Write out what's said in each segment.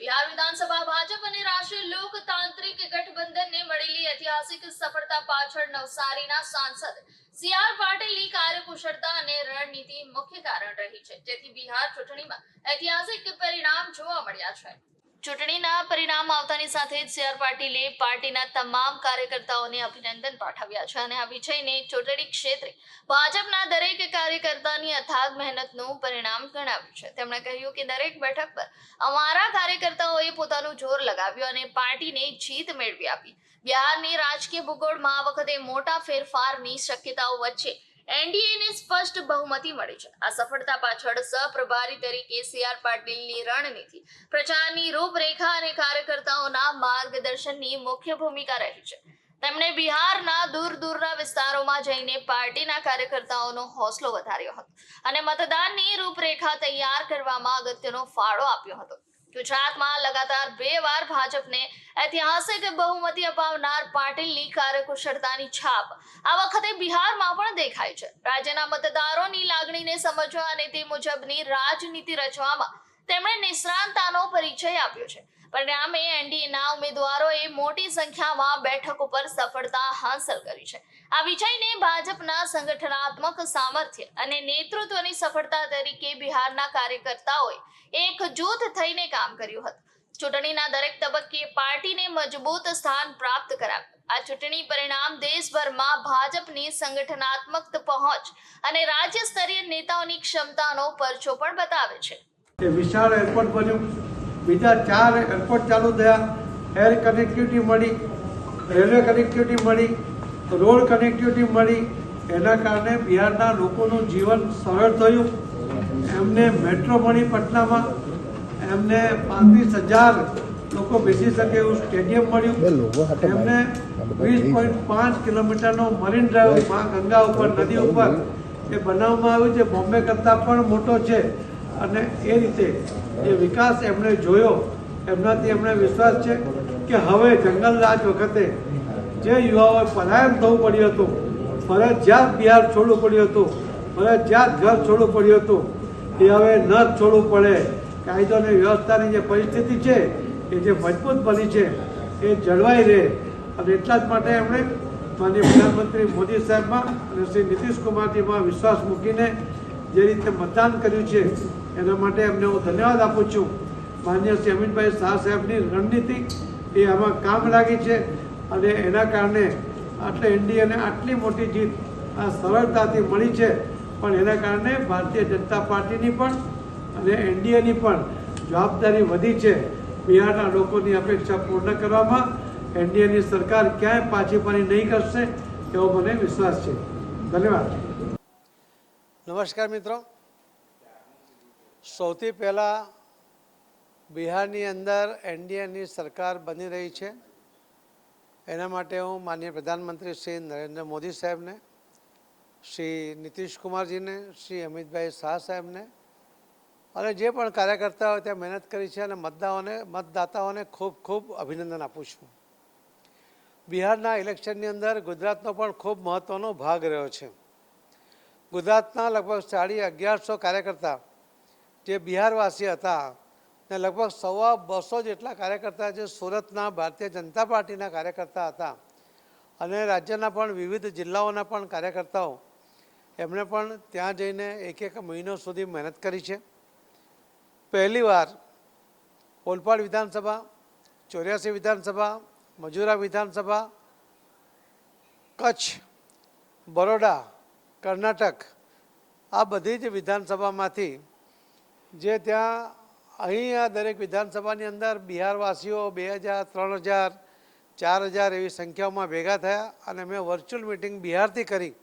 બિહાર વિધાનસભા ભાજપ અને રાષ્ટ્રીય લોકતાંત્રિક ગઠબંધનને મળેલી ઐતિહાસિક સફળતા પાછળ નવસારીના સાંસદ સી આર પાટીલની કાર્યકુશળતા અને રણનીતિ મુખ્ય કારણ રહી છે જેથી બિહાર ચૂંટણીમાં ઐતિહાસિક પરિણામ જોવા મળ્યા છે। ચૂંટણીના પરિણામ આવતાની સાથે જ સી પાટીલે પાર્ટીના તમામ કાર્યકર્તાઓને અભિનંદન પાઠવ્યા છે અને આ વિજયને ચૂંટણી ક્ષેત્રે ભાજપના દરેક કાર્યકર્તાની અથાગ મહેનતનું પરિણામ ગણાવ્યું છે. તેમણે કહ્યું કે દરેક બેઠક પર અમારા કાર્યકર્તાઓએ પોતાનું જોર લગાવ્યું અને પાર્ટીને જીત મેળવી આપી. બિહારની રાજકીય ભૂગોળમાં આ વખતે મોટા ફેરફારની શક્યતાઓ વચ્ચે એનડીએને સ્પષ્ટ બહુમતી મળી છે. આ સફળતા પાછળ સહપ્રભારી તરીકે સીઆર પાટીલની રણનીતિ. પ્રચારની રૂપરેખા અને કાર્યકર્તાઓના માર્ગદર્શનની મુખ્ય ભૂમિકા રહી છે. તેમણે બિહારના દૂર દૂરના વિસ્તારોમાં જઈને પાર્ટીના કાર્યકર્તાઓનો હોસલો વધાર્યો હતો અને મતદાનની રૂપરેખા તૈયાર કરવામાં અગત્યનો ફાળો આપ્યો હતો. ગુજરાતમાં લગાતાર બે વાર ભાજપને ઐતિહાસિક બહુમતી અપાવનાર પાટીલની કાર્યકુશળતાની છાપ આ વખતે બિહારમાં પણ દેખાય છે. રાજ્યના મતદારોની લાગણીને સમજવા અને તે મુજબની રાજનીતિ રચવામાં તેમણે નિષ્ણાંતાનો પરિચય આપ્યો છે. પરિણામે એનડીએના ઉમેદવારોએ મોટી સંખ્યામાં બેઠક ઉપર સફળતા હાંસલ કરી છે. આ વિજયને ભાજપના સંગઠનાત્મક સામર્થ્ય અને નેતૃત્વની સફળતા તરીકે બિહારના કાર્યકર્તાઓએ એક જૂથ થઈને કામ કર્યું હતું. ચૂંટણીના દરેક તબક્કે પાર્ટીને મજબૂત સ્થાન પ્રાપ્ત કરાવ્યું. આ ચૂંટણી પરિણામ દેશભરમાં ભાજપની સંગઠનાત્મક પહોંચ અને રાજ્ય સ્તરીય નેતાઓની ક્ષમતાનો પરચો પણ બતાવે છે. વિશાળ એરપોર્ટ બન્યું. બીજા ચાર એરપોર્ટ ચાલુ થયા. એર કનેક્ટિવિટી મળી રેલવે કનેક્ટિવિટી મળી રોડ કનેક્ટિવિટી મળી. એના કારણે બિહારના લોકોનું જીવન સરળ થયું. એમને મેટ્રો મળી પટનામાં. એમને પાંત્રીસ હજાર લોકો બેસી શકે એવું સ્ટેડિયમ મળ્યું. એમને વીસ પોઈન્ટ પાંચ કિલોમીટરનો મરીન ડ્રાઈવ મા ગંગા ઉપર નદી ઉપર એ બનાવવામાં આવ્યું છે. બોમ્બે કરતાં પણ મોટો છે. અને એ રીતે જે વિકાસ એમણે જોયો, એમનાથી એમણે વિશ્વાસ છે કે હવે જંગલ રાજ વખતે જે યુવાઓએ પલાયન થવું પડ્યું હતું, ફરજિયાત બિહાર છોડવું પડ્યું હતું, ફરજિયાત ઘર છોડવું પડ્યું હતું, એ હવે ન છોડવું પડે. કાયદો અને વ્યવસ્થાની જે પરિસ્થિતિ છે, એ જે મજબૂત બની છે, એ જળવાઈ રહે. અને એટલા જ માટે એમણે માનીય પ્રધાનમંત્રી મોદી સાહેબમાં અને શ્રી નીતિશ કુમારજીમાં વિશ્વાસ મૂકીને જે રીતે મતદાન કર્યું છે એના માટે એમને હું ધન્યવાદ આપું છું. માન્ય શ્રી શાહ સાહેબની રણનીતિ એ આમાં કામ લાગી છે અને એના કારણે આટલે એનડીએને આટલી મોટી જીત આ સરળતાથી મળી છે. પણ એના કારણે ભારતીય જનતા પાર્ટીની પણ અને એનડીએની પણ જવાબદારી વધી છે. બિહારના લોકોની અપેક્ષા પૂર્ણ કરવામાં એનડીએની સરકાર ક્યાંય પાછી પાણી નહીં કરશે એવો મને વિશ્વાસ છે. ધન્યવાદ. નમસ્કાર મિત્રો. સૌથી પહેલાં બિહારની અંદર એનડીએની સરકાર બની રહી છે. એના માટે હું માનનીય પ્રધાનમંત્રી શ્રી નરેન્દ્ર મોદી સાહેબને, શ્રી નીતિશ કુમારજીને શ્રી અમિતભાઈ શાહ સાહેબને અને જે પણ કાર્યકર્તાઓ ત્યાં મહેનત કરી છે અને મતદાઓને મતદાતાઓને ખૂબ ખૂબ અભિનંદન આપું છું. બિહારના ઇલેક્શનની અંદર ગુજરાતનો પણ ખૂબ મહત્ત્વનો ભાગ રહ્યો છે. ગુજરાતના લગભગ સાડી અગિયારસો કાર્યકર્તા જે બિહારવાસી હતા, ને લગભગ સવા બસો જેટલા કાર્યકર્તા જે સુરતના ભારતીય જનતા પાર્ટીના કાર્યકર્તા હતા અને રાજ્યના પણ વિવિધ જિલ્લાઓના પણ કાર્યકર્તાઓ, એમણે પણ ત્યાં જઈને એક એક મહિનો સુધી મહેનત કરી છે. પહેલીવાર ઓલપાડ વિધાનસભા, ચોર્યાસી વિધાનસભા, મજૂરા વિધાનસભા, કચ્છ, બરોડા, કર્ણાટક આ બધી જ વિધાનસભામાંથી જે ત્યાં અહીંયા દરેક વિધાનસભાની અંદર બિહારવાસીઓ બે હજાર, ત્રણ હજાર, ચાર હજાર એવી સંખ્યાઓમાં ભેગા થયા અને મેં વર્ચ્યુઅલ મિટિંગ બિહારથી કરી.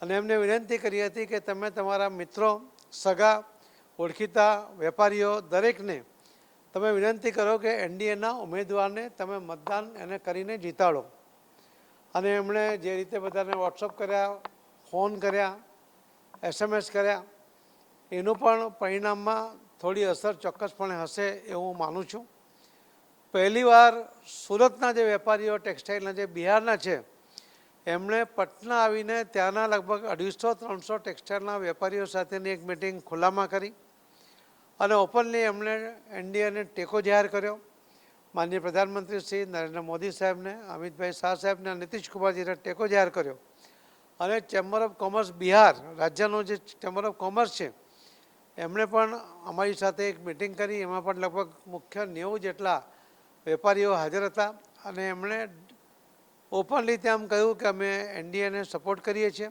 અને એમને વિનંતી કરી હતી કે તમે તમારા મિત્રો, સગા, ઓળખીતા, વેપારીઓ દરેકને તમે વિનંતી કરો કે એનડીએના ઉમેદવારને તમે મતદાન એને કરીને જીતાડો. અને એમણે જે રીતે બધાને વોટ્સઅપ કર્યા, ફોન કર્યા એસએમએસ કર્યા એનું પણ પરિણામમાં થોડી અસર ચોક્કસપણે હશે એવું હું માનું છું. પહેલીવાર સુરતના જે વેપારીઓ, ટેક્સટાઇલના જે બિહારના છે, એમણે પટના આવીને ત્યાંના લગભગ અઢીસો, ત્રણસો ટેક્સટાઇલના વેપારીઓ સાથેની એક મિટિંગ ખુલ્લામાં કરી અને ઓપનલી એમણે એનડીએને ટેકો જાહેર કર્યો. માનનીય પ્રધાનમંત્રી શ્રી નરેન્દ્ર મોદી સાહેબને, અમિતભાઈ શાહ સાહેબને નીતિશ કુમારજીને ટેકો જાહેર કર્યો. અને ચેમ્બર ઓફ કોમર્સ બિહાર, રાજ્યનું જે ચેમ્બર ઓફ કોમર્સ છે એમણે પણ અમારી સાથે એક મિટિંગ કરી. એમાં પણ લગભગ મુખ્ય નેવું જેટલા વેપારીઓ હાજર હતા અને એમણે ઓપનલી ત્યાં કહ્યું કે અમે એનડીએને સપોર્ટ કરીએ છીએ.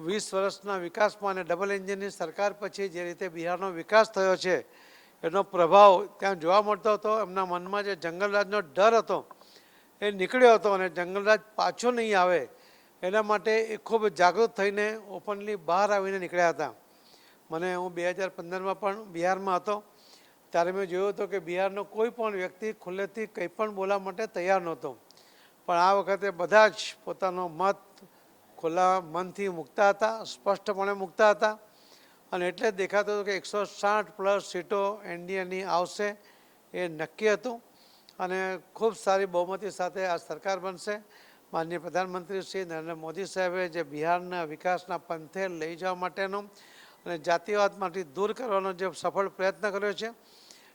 વીસ વર્ષના વિકાસમાં અને ડબલ એન્જિનની સરકાર પછી જે રીતે બિહારનો વિકાસ થયો છે, એનો પ્રભાવ ત્યાં જોવા મળતો હતો. એમના મનમાં જે જંગલરાજનો ડર હતો એ નીકળ્યો હતો અને જંગલરાજ પાછો નહીં આવે એના માટે એ ખૂબ જાગૃત થઈને ઓપનલી બહાર આવીને નીકળ્યા હતા. મને હું બે હજાર પંદરમાં પણ બિહારમાં હતો, ત્યારે મેં જોયું હતું કે બિહારનો કોઈ પણ વ્યક્તિ ખુલ્લેથી કંઈ પણ બોલવા માટે તૈયાર નહોતો. પણ આ વખતે બધા જ પોતાનો મત ખુલ્લા મનથી મૂકતા હતા, સ્પષ્ટપણે મૂકતા હતા. અને એટલે જ દેખાતું હતું કે એકસો સાઠ પ્લસ સીટો એનડીએની આવશે એ નક્કી હતું. અને ખૂબ સારી બહુમતી સાથે આ સરકાર બનશે. માનનીય પ્રધાનમંત્રી શ્રી નરેન્દ્ર મોદી સાહેબે જે બિહારના વિકાસના પંથે લઈ જવા માટેનો અને જાતિવાદમાંથી દૂર કરવાનો જે સફળ પ્રયત્ન કર્યો છે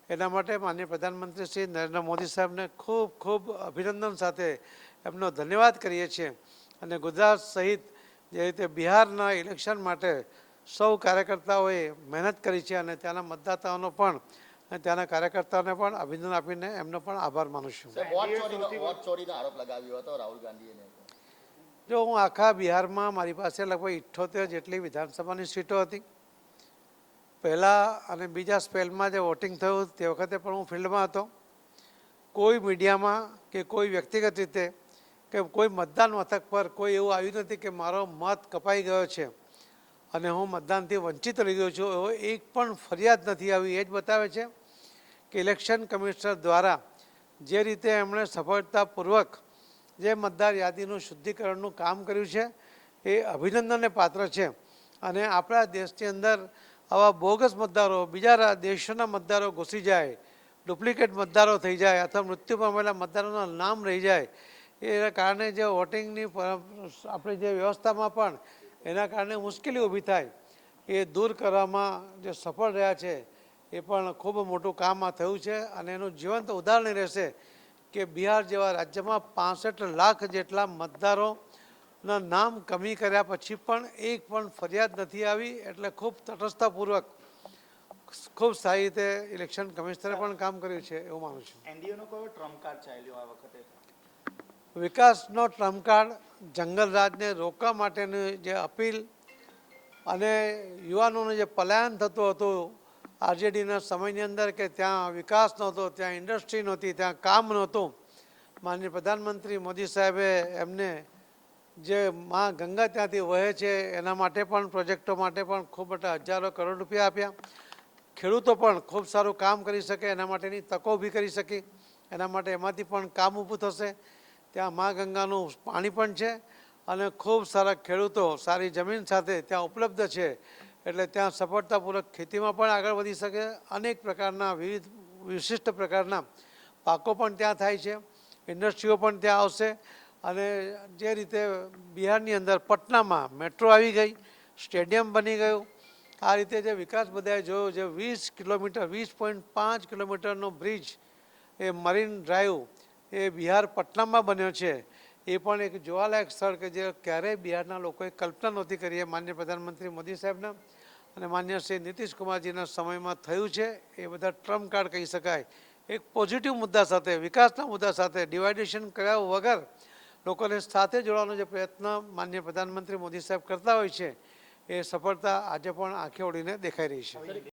એના માટે માનનીય પ્રધાનમંત્રી શ્રી નરેન્દ્ર મોદી સાહેબને ખૂબ ખૂબ અભિનંદન સાથે એમનો ધન્યવાદ કરીએ છીએ. અને ગુજરાત સહિત જે રીતે બિહારના ઇલેક્શન માટે સૌ કાર્યકર્તાઓએ મહેનત કરી છે અને ત્યાંના મતદાતાઓનો પણ અને ત્યાંના કાર્યકર્તાઓને પણ અભિનંદન આપીને એમનો પણ આભાર માનું છું. જો હું આખા બિહારમાં મારી પાસે લગભગ ઇઠ્ઠોતેર જેટલી વિધાનસભાની સીટો હતી પહેલાં અને બીજા સ્પેલમાં જે વોટિંગ થયું તે વખતે પણ હું ફિલ્ડમાં હતો. કોઈ મીડિયામાં કે કોઈ વ્યક્તિગત રીતે કે કોઈ મતદાન મથક પર કોઈ એવું આવ્યું નથી કે મારો મત કપાઈ ગયો છે અને હું મતદાનથી વંચિત રહી ગયો છું, એવો એક પણ ફરિયાદ નથી આવી. એ જ બતાવે છે કે ઇલેક્શન કમિશનર દ્વારા જે રીતે એમણે સફળતાપૂર્વક જે મતદાર યાદીનું શુદ્ધિકરણનું કામ કર્યું છે, એ અભિનંદનને પાત્ર છે. અને આપણા દેશની અંદર આવા બોગસ મતદારો બીજા દેશોના મતદારો ઘૂસી જાય, ડુપ્લિકેટ મતદારો થઈ જાય, અથવા મૃત્યુ પામેલા મતદારોના નામ રહી જાય, એના કારણે જે વોટિંગની આપણી જે વ્યવસ્થામાં પણ એના કારણે મુશ્કેલી ઊભી થાય. એ દૂર કરવામાં જે સફળ રહ્યા છે, એ પણ ખૂબ મોટું કામ આ થયું છે અને એનું જીવંત ઉદાહરણ રહેશે કે બિહાર જેવા રાજ્યમાં પાસઠ લાખ જેટલા મતદારોના નામ કમી કર્યા પછી પણ એક પણ ફરિયાદ નથી આવી એટલે ખૂબ તટસ્થતાપૂર્વક ખૂબ સારી રીતે ઇલેક્શન કમિશનરે પણ કામ કર્યું છે એવું માનું છું. એનડીએનો કયો ટ્રમ્પ કાર્ડ ચાલ્યો આ વખતે? વિકાસનો ટ્રમ્પ કાર્ડ જંગલરાજને રોકવા માટેની જે અપીલ અને યુવાનોનું જે પલાયન થતું હતું આરજેડીના સમયની અંદર કે ત્યાં વિકાસ નહોતો ત્યાં ઇન્ડસ્ટ્રી નહોતી ત્યાં કામ નહોતું માનનીય પ્રધાનમંત્રી મોદી સાહેબે એમને જે માં ગંગા ત્યાંથી વહે છે, એના માટે પણ, પ્રોજેક્ટો માટે પણ ખૂબ મોટા હજારો કરોડ રૂપિયા આપ્યા. ખેડૂતો પણ ખૂબ સારું કામ કરી શકે, એના માટેની તકો ઊભી કરી શકી, એના માટે એમાંથી પણ કામ ઊભું થશે. ત્યાં મા ગંગાનું પાણી પણ છે અને ખૂબ સારા ખેડૂતો સારી જમીન સાથે ત્યાં ઉપલબ્ધ છે. એટલે ત્યાં સફળતાપૂર્વક ખેતીમાં પણ આગળ વધી શકે. અનેક પ્રકારના વિવિધ વિશિષ્ટ પ્રકારના પાકો પણ ત્યાં થાય છે. ઇન્ડસ્ટ્રીઓ પણ ત્યાં આવશે. અને જે રીતે બિહારની અંદર પટનામાં મેટ્રો આવી ગઈ, સ્ટેડિયમ બની ગયું. આ રીતે જે વિકાસ બધાએ જોયો, જે વીસ કિલોમીટર, વીસ પોઈન્ટ પાંચ કિલોમીટરનો બ્રિજ એ મરીન ડ્રાઈવ એ બિહાર પટનામાં બન્યો છે. એ પણ એક જોવાલાયક સ્થળ કે જે ક્યારેય બિહારના લોકોએ કલ્પના નહોતી કરી, એ માન્ય પ્રધાનમંત્રી મોદી સાહેબના અને માન્ય શ્રી નીતિશ કુમારજીના સમયમાં થયું છે. એ બધા ટ્રમ્પ કાર્ડ કહી શકાય. એક પોઝિટિવ મુદ્દા સાથે, વિકાસના મુદ્દા સાથે ડિવાઇડેશન કર્યા વગર લોકોને સાથે જોડવાનો જે પ્રયત્ન માન્ય પ્રધાનમંત્રી મોદી સાહેબ કરતા હોય છે, એ સફળતા આજે પણ આંખે ઓળીને દેખાઈ રહી છે.